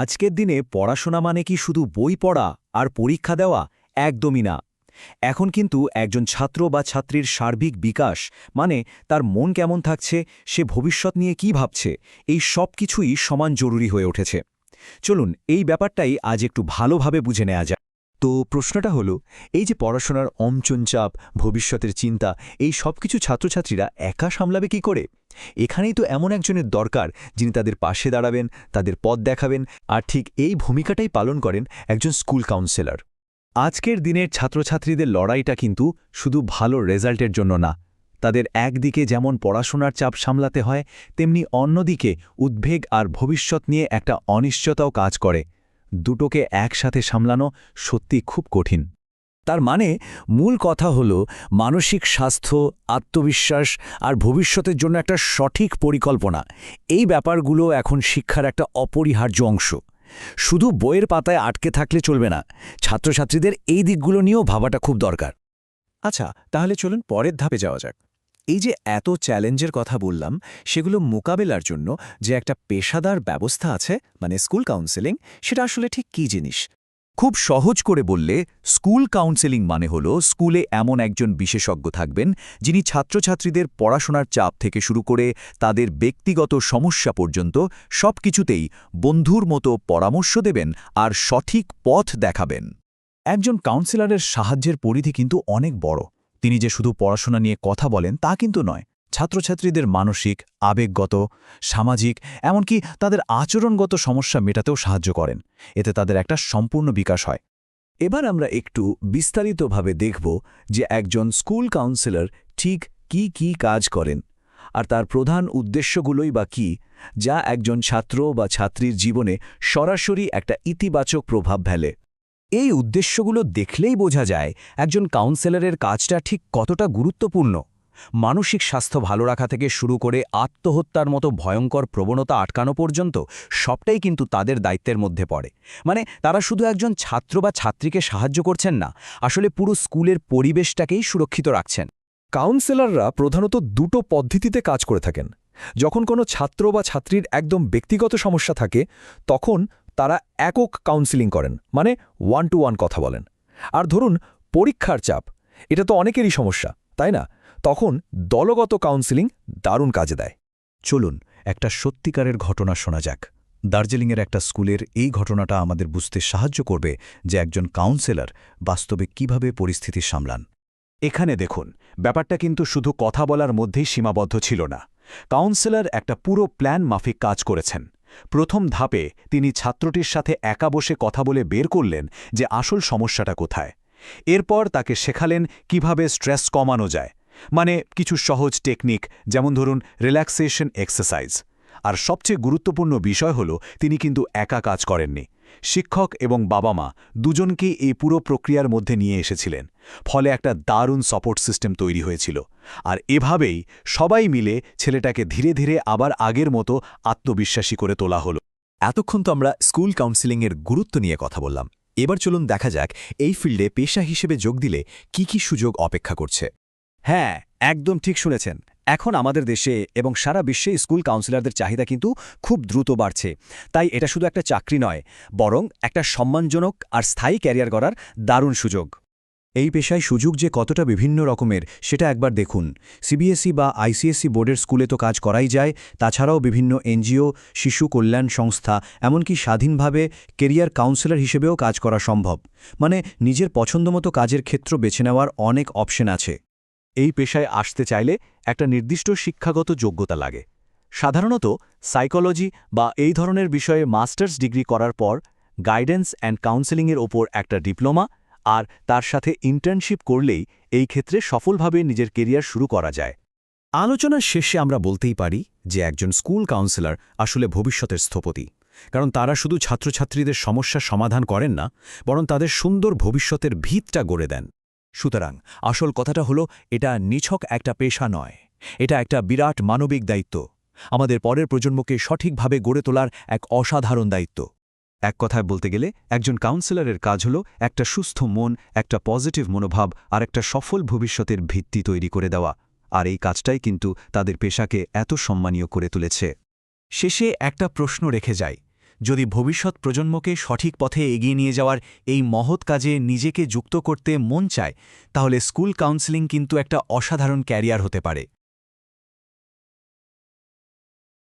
আজকের দিনে পড়াশোনা মানে কি শুধু বই পড়া আর পরীক্ষা দেওয়া? একদমই না। এখন কিন্তু একজন ছাত্র বা ছাত্রীর সার্বিক বিকাশ মানে তার মন কেমন থাকছে, সে ভবিষ্যৎ নিয়ে কি ভাবছে, এই সব কিছুই সমান জরুরি হয়ে উঠেছে। চলুন, এই ব্যাপারটাই আজ একটু ভালোভাবে বুঝে নেওয়া যায় তো প্রশ্নটা হলো, এই যে পড়াশোনার অমচন চাপ, ভবিষ্যতের চিন্তা, এই সব কিছু ছাত্রছাত্রীরা একা সামলাবে কি করে? এখানেই তো এমন একজনের দরকার যিনি তাদের পাশে দাঁড়াবেন, তাদের পথ দেখাবেন আর ঠিক এই ভূমিকাটাই পালন করেন একজন স্কুল কাউন্সেলর। আজকের দিনের ছাত্রছাত্রীদের লড়াইটা কিন্তু শুধু ভালো রেজাল্টের জন্য না, তাদের একদিকে যেমন পড়াশোনার চাপ সামলাতে হয়, তেমনি অন্যদিকে উদ্বেগ আর ভবিষ্যৎ নিয়ে একটা অনিশ্চয়তাও কাজ করে। দুটোকে একসাথে সামলানো সত্যি খুব কঠিন। তার মানে মূল কথা হল মানসিক স্বাস্থ্য, আত্মবিশ্বাস আর ভবিষ্যতের জন্য একটা সঠিক পরিকল্পনা। এই ব্যাপারগুলো এখন শিক্ষার একটা অপরিহার্য অংশ। শুধু বইয়ের পাতায় আটকে থাকলে চলবে না, ছাত্রছাত্রীদের এই দিকগুলো নিয়েও ভাবাটা খুব দরকার। আচ্ছা তাহলে চলুন পরের ধাপে যাওয়া যাক। এই যে এত চ্যালেঞ্জের কথা বললাম, সেগুলো মোকাবেলার জন্য যে একটা পেশাদার ব্যবস্থা আছে মানে স্কুল কাউন্সেলিং, সেটা আসলে ঠিক কী জিনিস? খুব সহজ করে বললে, স্কুল কাউন্সেলিং মানে হল স্কুলে এমন একজন বিশেষজ্ঞ থাকবেন যিনি ছাত্রছাত্রীদের পড়াশোনার চাপ থেকে শুরু করে তাদের ব্যক্তিগত সমস্যা পর্যন্ত সব কিছুতেই বন্ধুর মতো পরামর্শ দেবেন আর সঠিক পথ দেখাবেন। একজন কাউন্সিলরের সাহায্যের পরিধি কিন্তু অনেক বড়। তিনি যে শুধু পড়াশোনা নিয়ে কথা বলেন তা কিন্তু নয়। ছাত্রছাত্রীদের মানসিক, আবেগগত, সামাজিক, এমনকি তাদের আচরণগত সমস্যা মেটাতেও সাহায্য করেন। এতে তাদের একটা সম্পূর্ণ বিকাশ হয়। এবার আমরা একটু বিস্তারিতভাবে দেখব যে একজন স্কুল কাউন্সিলর ঠিক কি কি কাজ করেন, আর তার প্রধান উদ্দেশ্যগুলোই বা কি, যা একজন ছাত্র বা ছাত্রীর জীবনে সরাসরি একটা ইতিবাচক প্রভাব ফেলে। এই উদ্দেশ্যগুলো দেখলেই বোঝা যায় একজন কাউন্সেলরের কাজটা ঠিক কতটা গুরুত্বপূর্ণ। মানসিক স্বাস্থ্য ভালো রাখা থেকে শুরু করে আত্মহত্যার মতো ভয়ঙ্কর প্রবণতা আটকানো পর্যন্ত সবটাই কিন্তু তাদের দায়িত্বের মধ্যে পড়ে। মানে তারা শুধু একজন ছাত্র বা ছাত্রীকে সাহায্য করছেন না, আসলে পুরো স্কুলের পরিবেশটাকেই সুরক্ষিত রাখছেন। কাউন্সেলররা প্রধানত দুটো পদ্ধতিতে কাজ করে থাকেন। যখন কোনো ছাত্র বা ছাত্রীর একদম ব্যক্তিগত সমস্যা থাকে, তখন তারা একক কাউন্সিলিং করেন মানে ওয়ান টু ওয়ান কথা বলেন। আর ধরুন, পরীক্ষার চাপ, এটা তো অনেকেরই সমস্যা, তাই না? তখন দলগত কাউন্সিলিং দারুণ কাজে দেয়। চলুন, একটা সত্যিকারের ঘটনা শোনা যাক। দার্জিলিংয়ের একটা স্কুলের এই ঘটনাটা আমাদের বুঝতে সাহায্য করবে যে একজন কাউন্সেলর বাস্তবে কীভাবে পরিস্থিতি সামলান। এখানে দেখুন, ব্যাপারটা কিন্তু শুধু কথা বলার মধ্যেই সীমাবদ্ধ ছিল না। কাউন্সেলর একটা পুরো প্ল্যান মাফিক কাজ করেছেন। প্রথম ধাপে তিনি ছাত্রটির সাথে একা বসে কথা বলে বের করলেন যে আসল সমস্যাটা কোথায়। এরপর তাকে শেখালেন কীভাবে স্ট্রেস কমানো যায়। মানে কিছু সহজ টেকনিক, যেমন ধরুন রিল্যাক্সেশন এক্সারসাইজ আর সবচেয়ে গুরুত্বপূর্ণ বিষয় হল, তিনি কিন্তু একা কাজ করেননি। শিক্ষক এবং বাবা মা দুজনকেই এই পুরো প্রক্রিয়ার মধ্যে নিয়ে এসেছিলেন। ফলে একটা দারুণ সাপোর্ট সিস্টেম তৈরি হয়েছিল। আর এভাবেই সবাই মিলে ছেলেটাকে ধীরে ধীরে আবার আগের মতো আত্মবিশ্বাসী করে তোলা হলো। এতক্ষণ তো আমরা স্কুল কাউন্সিলিংয়ের গুরুত্ব নিয়ে কথা বললাম। এবার চলুন দেখা যাক এই ফিল্ডে পেশা হিসেবে যোগ দিলে কি কি সুযোগ অপেক্ষা করছে। হ্যাঁ একদম ঠিক শুনেছেন। এখন আমাদের দেশে এবং সারা বিশ্বে স্কুল কাউন্সিলরদের চাহিদা কিন্তু খুব দ্রুত বাড়ছে। তাই এটা শুধু একটা চাকরি নয়, বরং একটা সম্মানজনক আর স্থায়ী ক্যারিয়ার করার দারুণ সুযোগ। এই পেশায় সুযোগ যে কতটা বিভিন্ন রকমের, সেটা একবার দেখুন। সিবিএসই বা আইসিএসসি বোর্ডের স্কুলে তো কাজ করাই যায়, তাছাড়াও বিভিন্ন এনজিও, শিশু কল্যাণ সংস্থা, এমনকি স্বাধীনভাবে কেরিয়ার কাউন্সিলর হিসেবেও কাজ করা সম্ভব। মানে নিজের পছন্দমতো কাজের ক্ষেত্র বেছে নেওয়ার অনেক অপশন আছে। এই পেশায় আসতে চাইলে একটা নির্দিষ্ট শিক্ষাগত যোগ্যতা লাগে। সাধারণত সাইকোলজি বা এই ধরনের বিষয়ে মাস্টার্স ডিগ্রি করার পর গাইডেন্স অ্যান্ড কাউন্সেলিংয়ের ওপর একটা ডিপ্লোমা আর তার সাথে ইন্টার্নশিপ করলেই এই ক্ষেত্রে সফলভাবে নিজের কেরিয়ার শুরু করা যায়। আলোচনার শেষে আমরা বলতেই পারি যে একজন স্কুল কাউন্সিলর আসলে ভবিষ্যতের স্থপতি। কারণ তারা শুধু ছাত্রছাত্রীদের সমস্যার সমাধান করেন না, বরং তাদের সুন্দর ভবিষ্যতের ভিতটা গড়ে দেন। সুতরাং আসল কথাটা হলো, এটা নিছক একটা পেশা নয়। এটা একটা বিরাট মানবিক দায়িত্ব। আমাদের পরের প্রজন্মকে সঠিকভাবে গড়ে তোলার এক অসাধারণ দায়িত্ব। এক কথায় বলতে গেলে, একজন কাউন্সিলরের কাজ হল একটা সুস্থ মন, একটা পজিটিভ মনোভাব, আর একটা সফল ভবিষ্যতের ভিত্তি তৈরি করে দেওয়া। আর এই কাজটাই কিন্তু তাদের পেশাকে এত সম্মানীয় করে তুলেছে। শেষে একটা প্রশ্ন রেখে যায় যদি ভবিষ্যৎ প্রজন্মকে সঠিক পথে এগিয়ে নিয়ে যাওয়ার এই মহৎ কাজে নিজেকে যুক্ত করতে মন চায়, তাহলে স্কুল কাউন্সেলিং কিন্তু একটা অসাধারণ ক্যারিয়ার হতে পারে।